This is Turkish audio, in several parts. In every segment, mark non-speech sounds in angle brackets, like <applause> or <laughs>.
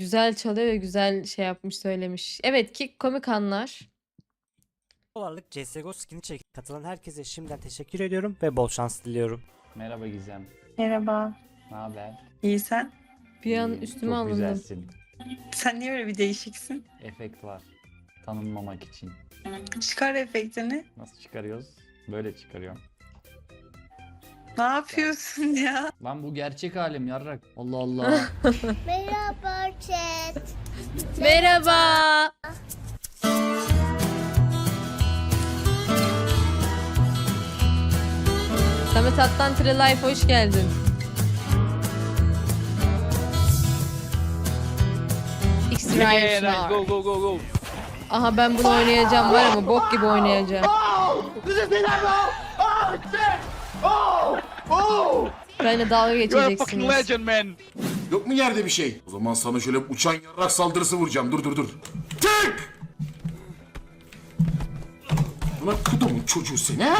güzel çalıyor ve güzel şey yapmış söylemiş. Evet ki komik anlar. dolarlık CSGO skin'i çekip katılan herkese şimdiden teşekkür ediyorum ve bol şans diliyorum. Merhaba Gizem. Merhaba. Ne haber? İyi sen? Bir an İyiyim, üstüme Çok alındım. güzelsin. Sen niye böyle bir değişiksin? Efekt var. Tanınmamak için. Çıkar efektini. Nasıl çıkarıyoruz? Böyle çıkarıyorum. Ne yapıyorsun ya? Lan bu gerçek halim yarrak. Allah Allah. <laughs> Merhaba chat. Merhaba. Samet Atlan Tire Life hoş geldin. X-Ray Go go go go. Aha ben bunu oynayacağım var ama bok gibi oynayacağım. Benimle dalga You're a fucking legend man. Yok mu yerde bir şey? O zaman sana şöyle uçan yarrak saldırısı vuracağım. Dur dur dur. Tık! Ulan kudumun çocuğu seni ha?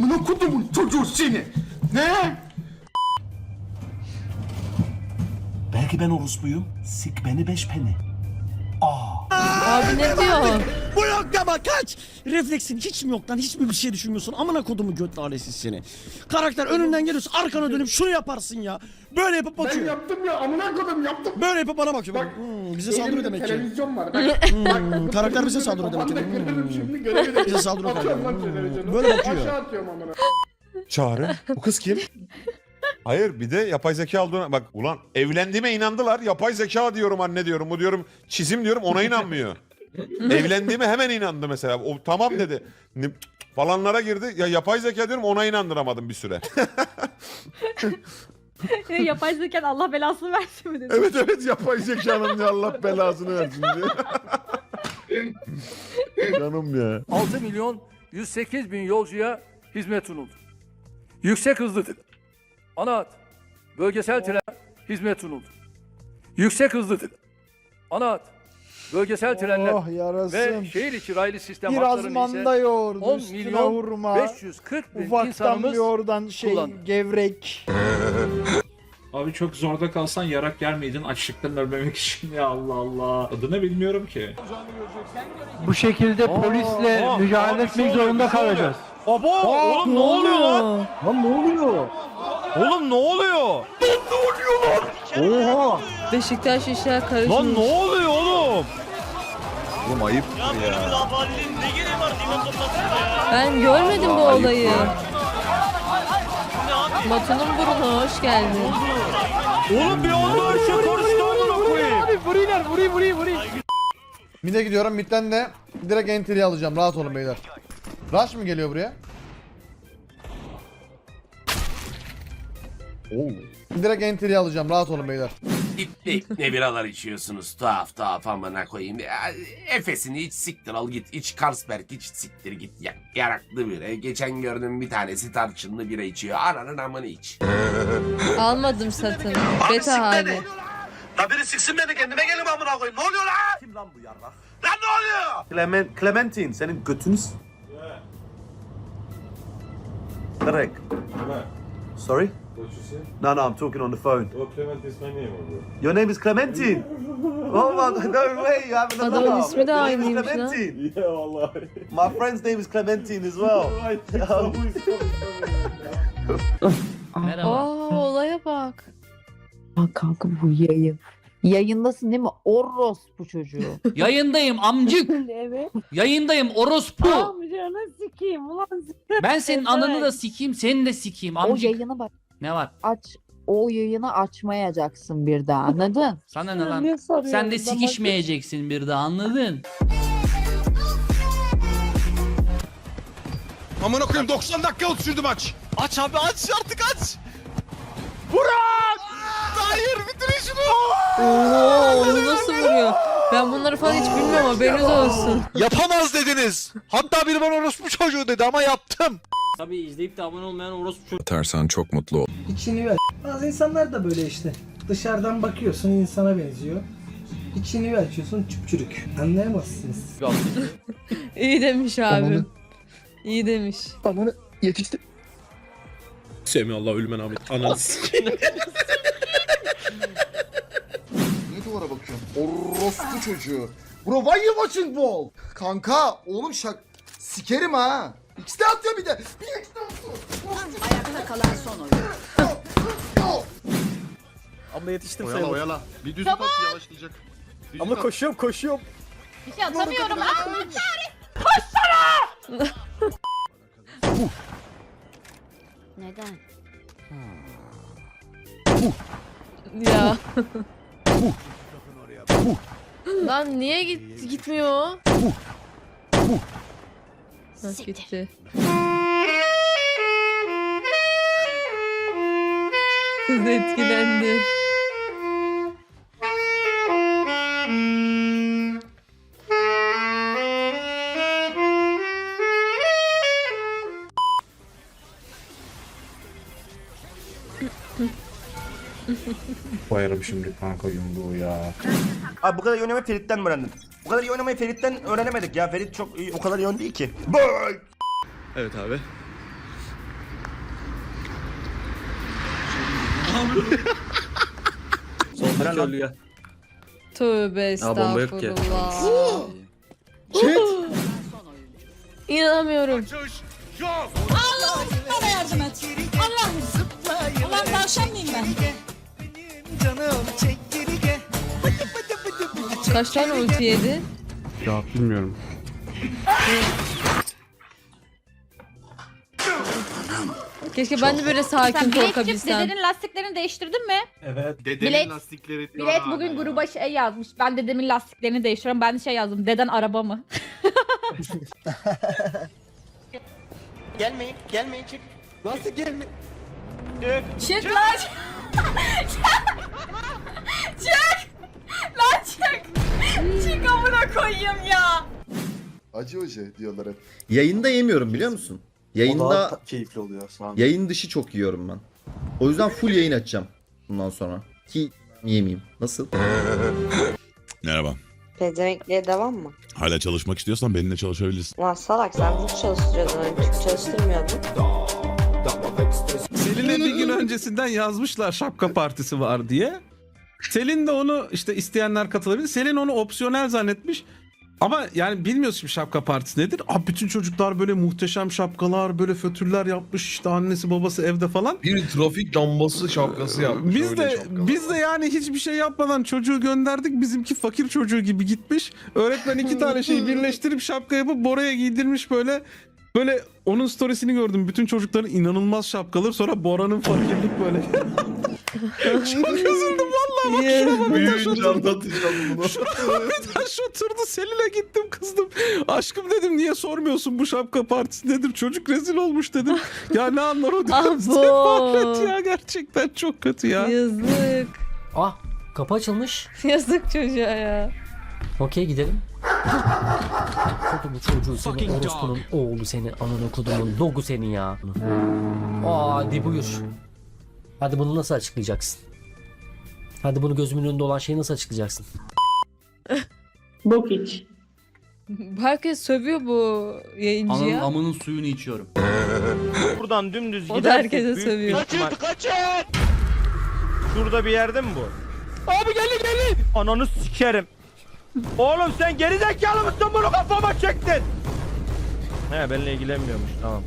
Ulan kudumun çocuğu seni. Ne? Belki ben orospuyum. Sik beni beş peni. Abi ne diyor? Bu ama kaç! Refleksin hiç mi yok lan? Hiç mi bir şey düşünmüyorsun? Amına kodumu göt lalesiz seni. Karakter önünden geliyorsun arkana dönüp şunu yaparsın ya. Böyle yapıp Ben bakıyor. yaptım ya amına kodum yaptım. Böyle yapıp bana bakıyor. Bak, Hmm, bize saldırıyor demek ki. televizyon var. Bak, Hmm, karakter bize saldırıyor demek ki. Hmm. şimdi görebilirim. Bize saldırıyor Atıyorum lan televizyonu. Hmm, Böyle bakıyor. Aşağı atıyorum amına. Çağrı. Bu kız kim? Hayır bir de yapay zeka olduğuna bak ulan evlendiğime inandılar. Yapay zeka diyorum anne diyorum. Bu diyorum çizim diyorum ona inanmıyor. <laughs> Evlendiğime hemen inandı mesela. O tamam dedi. Ne- falanlara girdi. Ya yapay zeka diyorum ona inandıramadım bir süre. <laughs> Yapay zeka Allah belasını versin mi dedi. evet evet yapay zekanın ya Allah belasını versin diye. <laughs> Canım ya. 6 milyon 108 bin yolcuya hizmet sunuldu. Yüksek hızlı tren, ana hat, bölgesel tren hizmet sunuldu. Yüksek hızlı tren, ana hat, bölgesel trenler Oh yarasın. ve şehir içi raylı sistem Biraz manda ise yoğurdu 10 üstüne milyon vurma. 540 bin Ufaktan insanımız bir oradan şey kullandı. gevrek. <laughs> Abi çok zorda kalsan yarak yer miydin açlıktan ölmemek için ya Allah Allah. Adını bilmiyorum ki. Bu şekilde polisle mücadele etmek zorunda kalacağız. Baba oğlum ne oluyor lan? Lan ne oluyor? Oğlum ne oluyor? Oha! Beşiktaş işler karışmış. oluyor oğlum? Oğlum ayıp ya. Ben görmedim bu olayı. Batu'nun burnu hoş geldin. Oğlum bir her şey karıştı amına koyayım. Vuruyorlar, vuruyor, vuruyor, vuruyor. Mid'e gidiyorum. Mid'den de direkt entry'yi alacağım. Rahat olun beyler. Rush mı geliyor buraya? Oo. Direkt entry'yi alacağım. Rahat olun beyler. Ne, ne biralar içiyorsunuz tuhaf tuhaf amına koyayım. Ya, Efes'ini iç siktir al git. İç Carlsberg iç siktir git. Ya, yaraklı bira. Geçen gördüm bir tanesi tarçınlı bira içiyor. Ananın amını iç. Almadım satın. Beta hali. La biri siksin beni kendime gelin amına koyayım. Ne oluyor lan? Kim lan bu yarrak? Lan ne oluyor? Clement, Clementine senin götünüz. Correct. Sorry? No, no, I'm talking on the phone. Your name is Clementine. oh my god, no way, you have another Adamın ismi de Your name is aynıymış lan. Clementine. My friend's name is Clementine as well. <laughs> <laughs> Aa olaya bak. Bak kanka bu yayın. Yayındasın değil mi? Oros bu çocuğu. <laughs> Yayındayım amcık. evet. Yayındayım orospu. Amcanı sikeyim ulan. Ben senin ananı da sikeyim, seni de sikeyim O amcık. yayını bak Ne var? aç. O yayını açmayacaksın bir daha anladın? <laughs> Sana ne lan? Sen de sikişmeyeceksin bir daha anladın? Amına koyayım 90 dakika sürdü maç. Aç abi aç artık aç. Burak! Hayır bitirin şunu. Oo onu nasıl vuruyor? Ben bunları falan hiç bilmiyorum haberiniz olsun. Yapamaz dediniz. Hatta biri bana orospu çocuğu dedi ama yaptım. Tabii izleyip de abone olmayan orospu Tersan çok mutlu ol. İçini ver. Bazı insanlar da böyle işte. Dışarıdan bakıyorsun insana benziyor. İçini bir açıyorsun çüpçürük. Anlayamazsınız. <laughs> İyi demiş abi. İyi demiş. Ananı yetişti. Semih Allah ölümen Ahmet. Ananı <laughs> duvara bakıyorum. Orospu çocuğu. Bro why you watching ball? Kanka oğlum şak sikerim ha. İkisi de atıyor bir de. Bir ikisi de atıyor. Ayakta kalan son oyun. Abla yetiştim Oyala oyala. Bir düz Tamam. at yavaşlayacak. Düz Ama at. koşuyorum koşuyorum. Bir şey atamıyorum. Neden? Ya. Lan niye git gitmiyor? Ha, gitti. Kız etkilendi. <laughs> Koyarım şimdi kanka yumruğu ya. Abi bu kadar iyi oynamayı Ferit'ten mi öğrendin? Bu kadar iyi oynamayı Ferit'ten öğrenemedik ya. Ferit çok iyi, o kadar iyi oyun değil ki. Evet abi. <laughs> Tövbe estağfurullah. <gasps> Son oyun. İnanamıyorum. Bana yardım et. Allah'ım. Allah'ım tavşan mıyım ben? Kaç tane ulti yedi? Ya bilmiyorum. Keşke ben de böyle sakin korkabilsem. dedenin lastiklerini değiştirdin mi? Dedenin Bilet- lastikleri diyor Bilet hala bugün gruba şey yazmış. Ben dedemin lastiklerini değiştiriyorum. Ben de şey yazdım. Deden araba mı? <laughs> Gelmeyin, gelmeyin çık. Nasıl gelme? Çık lan. <laughs> çık. Lan çık. çık amına koyayım ya. Acı hoca diyorlar hep. Yayında yemiyorum biliyor musun? Yayında keyifli oluyor sağ yayın dışı çok yiyorum ben. O yüzden full yayın açacağım bundan sonra. Ki yemeyeyim. Nasıl? Merhaba. Pezevenkliğe devam mı? Hala çalışmak istiyorsan benimle çalışabilirsin. Lan salak sen hiç çalıştırıyordun önce çalıştırmıyordun. Selin'e bir gün öncesinden yazmışlar şapka partisi var diye. Selin de onu işte isteyenler katılabilir. Selin onu opsiyonel zannetmiş. Ama yani bilmiyorsun şimdi şapka partisi nedir? Abi bütün çocuklar böyle muhteşem şapkalar, böyle fötürler yapmış işte annesi babası evde falan. Bir trafik lambası şapkası yapmış. Biz de biz de yani hiçbir şey yapmadan çocuğu gönderdik. Bizimki fakir çocuğu gibi gitmiş. Öğretmen iki <laughs> tane şeyi birleştirip şapka yapıp Bora'ya giydirmiş böyle. Böyle onun storiesini gördüm. Bütün çocukların inanılmaz şapkaları. Sonra Bora'nın fakirlik böyle. <laughs> Çok üzüldüm vallahi bak şuna bak. Bir taş Büyüyünce oturdu. anlatacağım bunu. <laughs> Şuna bir taş oturdu. Selin'e gittim kızdım. Aşkım dedim niye sormuyorsun bu şapka partisi nedir? Çocuk rezil olmuş dedim. Ya ne anlar o Abo. dedim. Sefallet ya gerçekten çok kötü ya. Yazık. Ah kapı açılmış. <laughs> Yazık çocuğa ya. Okey gidelim. Kodumu çocuğu seni orospunun oğlu seni ananı kodumun dogu seni ya. Aa hadi buyur. Hadi bunu nasıl açıklayacaksın? Hadi bunu gözümün önünde olan şeyi nasıl açıklayacaksın? Bok iç. Herkes sövüyor bu Ananın yayıncıya. amının suyunu içiyorum. Buradan dümdüz O da herkese sövüyor. kaçın! Şurada bir yerde mi bu? Abi geldi geldi! Ananı sikerim. Oğlum sen geri zekalı mısın bunu kafama çektin? He benimle ilgilenmiyormuş tamam.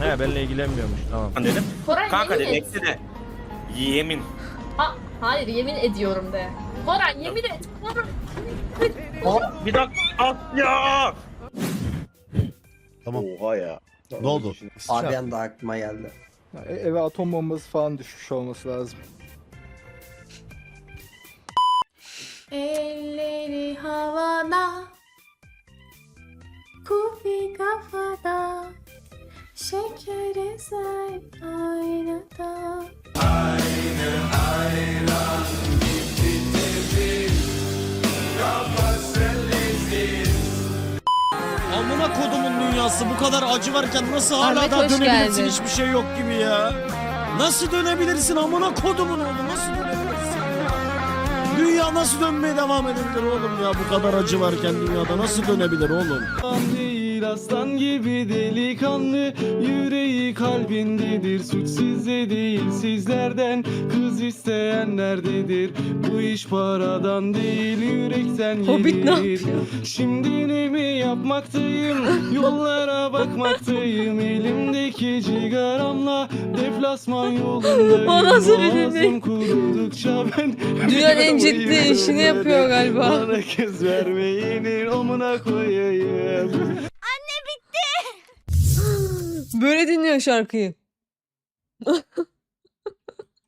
He benimle ilgilenmiyormuş tamam. Dedim. Koray yemin et. eksi de. Yemin. Ha, hayır yemin ediyorum de. Koray yemin et. Koray. Bir dakika. At ya. Tamam. Oha ya. Ne oldu? Abi anda aklıma geldi. Eve atom bombası falan düşmüş olması lazım. Elleri havada Kufi kafada Şeker eser aynada Amına kodumun dünyası bu kadar acı varken nasıl hala Ahmet, daha hoş dönebilirsin geldin. hiçbir şey yok gibi ya. Nasıl dönebilirsin amına kodumun Dünya nasıl dönmeye devam edebilir oğlum ya? Bu kadar acı varken dünyada nasıl dönebilir oğlum? Değil aslan gibi delikanlı Yüreği kalbindedir. Suç sizde değil sizlerden Kız isteyenlerdedir bu iş paradan değil yürekten Hobbit ne gelir Şimdi ne mi yapmaktayım? <laughs> Yollara bakmaktayım. Elimdeki cigaramla Deflasman yolundayım <laughs> O nasıl bir dinlek? kurudukça ben Dünyanın en ciddi işini yapıyor galiba. Bana kız vermeyinin omuna koyayım Böyle dinliyor şarkıyı. <laughs>